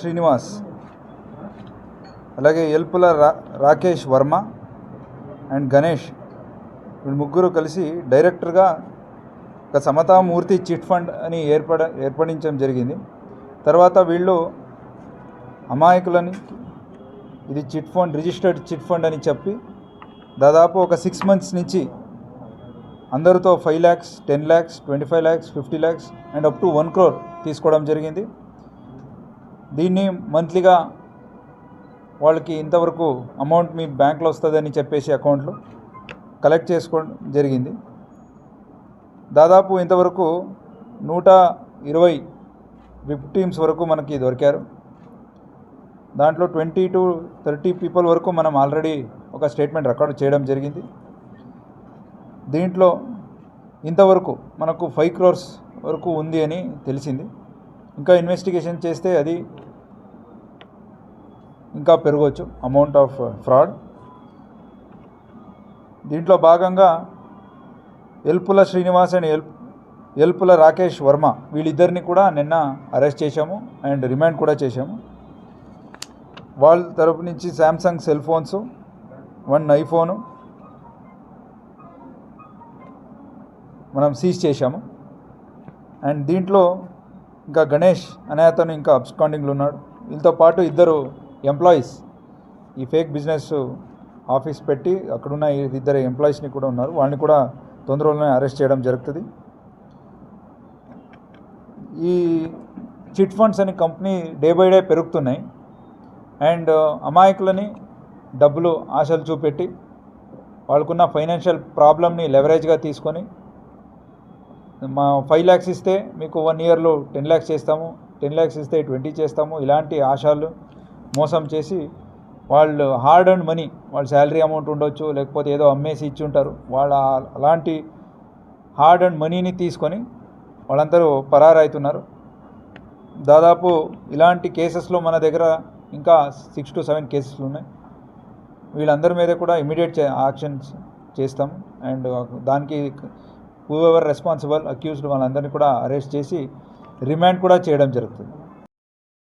శ్రీనివాస్. అలాగే ఎల్పుల రా రాకేష్ వర్మ అండ్ గణేష్. వీళ్ళు ముగ్గురు కలిసి డైరెక్టర్గా ఒక సమతామూర్తి చిట్ ఫండ్ అని ఏర్పడ ఏర్పడించడం జరిగింది. తర్వాత వీళ్ళు అమాయకులని ఇది chit fund registered chit fund అని చెప్పి దాదాపు ఒక సిక్స్ మంత్స్ నుంచి అందరితో five lakhs ten lakhs twenty five lakhs fifty lakhs and up to one crore తీసుకోవడం జరిగింది. దీన్ని మంత్లీగా వాళ్ళకి ఇంతవరకు అమౌంట్ మీ బ్యాంక్లో వస్తుందని చెప్పేసి అకౌంట్లో కలెక్ట్ చేసుకోవడం జరిగింది. దాదాపు ఇంతవరకు నూట ఇరవై విక్టిమ్స్ వరకు మనకి దొరికారు. దాంట్లో ట్వంటీ టు థర్టీ పీపుల్ వరకు మనం ఆల్రెడీ ఒక స్టేట్మెంట్ రికార్డ్ చేయడం జరిగింది. దీంట్లో ఇంతవరకు మనకు ఫైవ్ క్రోర్స్ వరకు ఉంది అని తెలిసింది. ఇంకా ఇన్వెస్టిగేషన్ చేస్తే అది ఇంకా పెరగవచ్చు. అమౌంట్ ఆఫ్ ఫ్రాడ్ దీంట్లో భాగంగా ఎల్పుల శ్రీనివాస్ అండ్ ఎల్ ఎల్పుల రాకేష్ వర్మ వీళ్ళిద్దరిని కూడా నిన్న అరెస్ట్ చేశాము అండ్ రిమాండ్ కూడా చేశాము. వాళ్ళ తరపు నుంచి Samsung cell phones one iPhone మనం సీజ్ చేశాము. అండ్ దీంట్లో ఇంకా గణేష్ అనే అతను ఇంకా అబ్స్కాండింగ్లు ఉన్నాడు. వీళ్ళతో పాటు ఇద్దరు ఎంప్లాయీస్ ఈ ఫేక్ బిజినెస్ ఆఫీస్ పెట్టి అక్కడున్న ఇద్దరు ఎంప్లాయీస్ని కూడా ఉన్నారు. వాళ్ళని కూడా తొందరలోనే అరెస్ట్ చేయడం జరుగుతుంది. ఈ చిట్ ఫండ్స్ అనే కంపెనీ డే బై డే పెరుగుతున్నాయి. అండ్ అమాయకులని డబ్బులు ఆశలు చూపెట్టి వాళ్ళకున్న ఫైనాన్షియల్ ప్రాబ్లమ్ని లెవరేజ్గా తీసుకొని మా ఫైవ్ ల్యాక్స్ ఇస్తే మీకు వన్ ఇయర్లో టెన్ ల్యాక్స్ చేస్తాము. టెన్ ల్యాక్స్ ఇస్తే ట్వంటీ చేస్తాము. ఇలాంటి ఆశాలు మోసం చేసి వాళ్ళు హార్డ్ అండ్ మనీ వాళ్ళ శాలరీ అమౌంట్ ఉండొచ్చు లేకపోతే ఏదో అమ్మేసి ఇచ్చి ఉంటారు వాళ్ళ అలాంటి హార్డ్ అండ్ మనీని తీసుకొని వాళ్ళందరూ పరారైతున్నారు. దాదాపు ఇలాంటి కేసెస్లో మన దగ్గర ఇంకా సిక్స్ టు సెవెన్ కేసెస్లు ఉన్నాయి. వీళ్ళందరి మీద కూడా ఇమీడియట్ యాక్షన్స్ చేస్తాం. అండ్ దానికి హూ ఎవర్ రెస్పాన్సిబుల్ అక్యూజ్డ్ వాళ్ళందరినీ కూడా అరెస్ట్ చేసి రిమాండ్ కూడా చేయడం జరుగుతుంది.